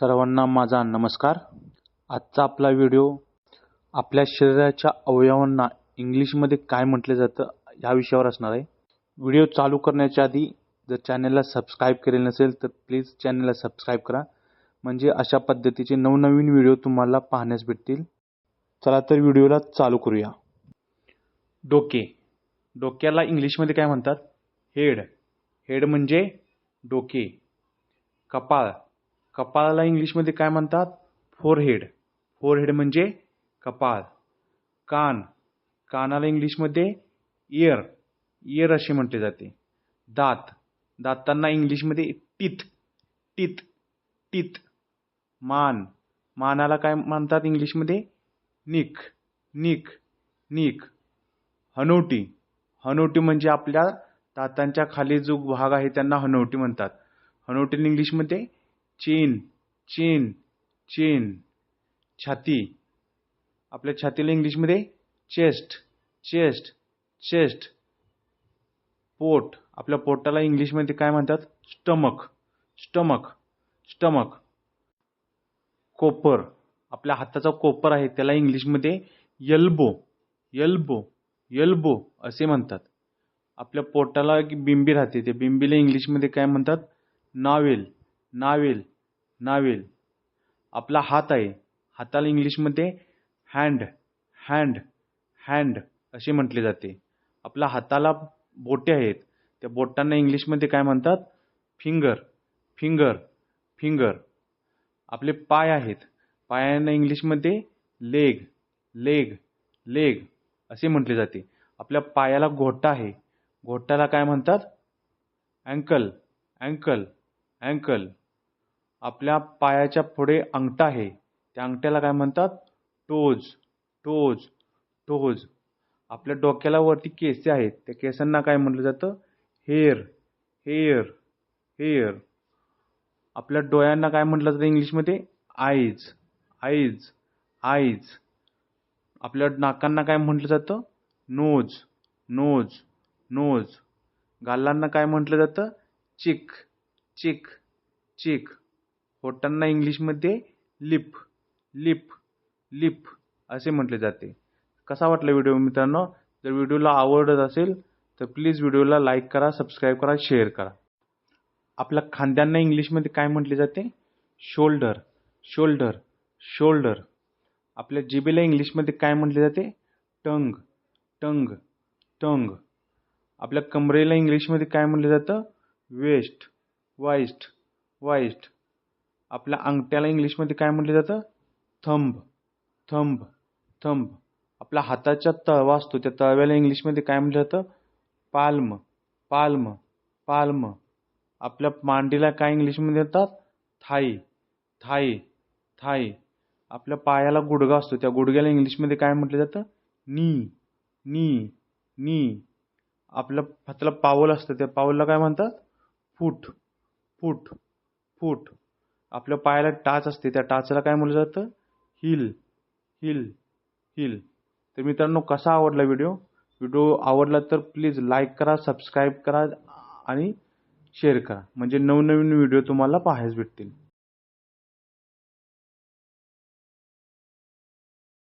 सर्वांना माझा नमस्कार. आजचा आपला व्हिडिओ आपल्या शरीराच्या अवयवांना इंग्लिशमध्ये काय म्हटलं जातं या विषयावर असणार आहे. व्हिडिओ चालू करण्याच्या आधी जर चॅनलला सबस्क्राईब केलेलं नसेल तर प्लीज चॅनलला सबस्क्राईब करा. म्हणजे अशा पद्धतीचे नवनवीन व्हिडिओ तुम्हाला पाहण्यास भेटतील. चला तर व्हिडिओला चालू करूया. डोके. डोक्याला इंग्लिशमध्ये काय म्हणतात? हेड. हेड म्हणजे डोके. कपाळ. कपाळाला इंग्लिशमध्ये काय म्हणतात? फोरहेड फोरहेड म्हणजे कपाळ. कान. कानाला इंग्लिशमध्ये इयर इयर असे म्हटले जाते. दात. दातांना इंग्लिशमध्ये टीथ टीथ टीथ मान. मानाला काय म्हणतात इंग्लिशमध्ये? निक निक निक हनोटी. हनोटी म्हणजे आपल्या दातांच्या खाली जो भाग आहे त्यांना हनोटी म्हणतात. हनोटी इंग्लिशमध्ये चीन चीन चीन. छाती. आपल्या छातीला इंग्लिशमध्ये चेस्ट चेस्ट चेस्ट पोट. आपल्या पोटाला इंग्लिशमध्ये काय म्हणतात? स्टमक स्टमक स्टमक कोपर. आपल्या हाताचा कोपर आहे त्याला इंग्लिशमध्ये यल्बो यल्बो यल्बो असे म्हणतात. आपल्या पोटाला एक बिंबी राहते त्या बिंबीला इंग्लिशमध्ये काय म्हणतात? नावेल. Navel navel. आपला हात आहे. हाताला इंग्लिशमध्ये हँड हँड हँड असे म्हटले जाते. आपल्या हाताला बोटे आहेत. त्या बोटांना इंग्लिशमध्ये काय म्हणतात? फिंगर फिंगर फिंगर आपले पाय आहेत. पायांना इंग्लिशमध्ये लेग लेग लेग असे म्हटले जाते. आपल्या पायाला घोटा आहे. घोट्याला काय म्हणतात? अँकल अँकल अँकल आपल्या पायाच्या पुढे अंगठा आहे. त्या अंगठ्याला काय म्हणतात? Toes toes toes. आपल्या डोक्याला वरती केसे आहेत त्या केसांना काय म्हटलं जातं? Hair hair hair. आपल्या डोळ्यांना काय म्हटलं जातं इंग्लिशमध्ये आईज आईज आईज आपल्या नाकांना काय म्हटलं जातं? नोज नोज नोज गालांना काय म्हटलं जातं? चिक चिक चिक होटांना इंग्लिशमध्ये लिप लिप लिप असे म्हटले जाते. कसा वाटला व्हिडिओ मित्रांनो? जर व्हिडिओला आवडत असेल तर प्लीज व्हिडिओला लाईक करा सबस्क्राईब करा शेअर करा. आपल्या खांद्यांना इंग्लिशमध्ये काय म्हटले जाते? Shoulder shoulder shoulder. आपल्या जिबेला इंग्लिशमध्ये काय म्हटले जाते? टंग टंग टंग. आपल्या कमरेला इंग्लिशमध्ये काय म्हटलं जातं? वेस्ट वाईस्ट वाईस्ट आपल्या अंगठ्याला इंग्लिशमध्ये काय म्हटलं जातं? Thumb thumb thumb. आपल्या हाताच्या तळवा असतो त्या तळव्याला इंग्लिशमध्ये काय म्हटलं जातं? Palm palm palm. आपल्या मांडीला काय इंग्लिशमध्ये येतात? Thigh thigh thigh. आपल्या पायाला गुडगा असतो त्या गुडघ्याला इंग्लिशमध्ये काय म्हटलं जातं? नी नी नी. आपलं हाताला पावल असतं त्या पावलला काय म्हणतात? फूट फूट फूट. आपल्या पायाला टाच असते. त्या टाचला काय म्हटलं जातं? Heel heel heel. तर मित्रांनो कसा आवडला व्हिडिओ? व्हिडिओ आवडला तर प्लीज लाईक करा सबस्क्राईब करा आणि शेअर करा. म्हणजे नवनवीन व्हिडिओ तुम्हाला पाहायला भेटतील.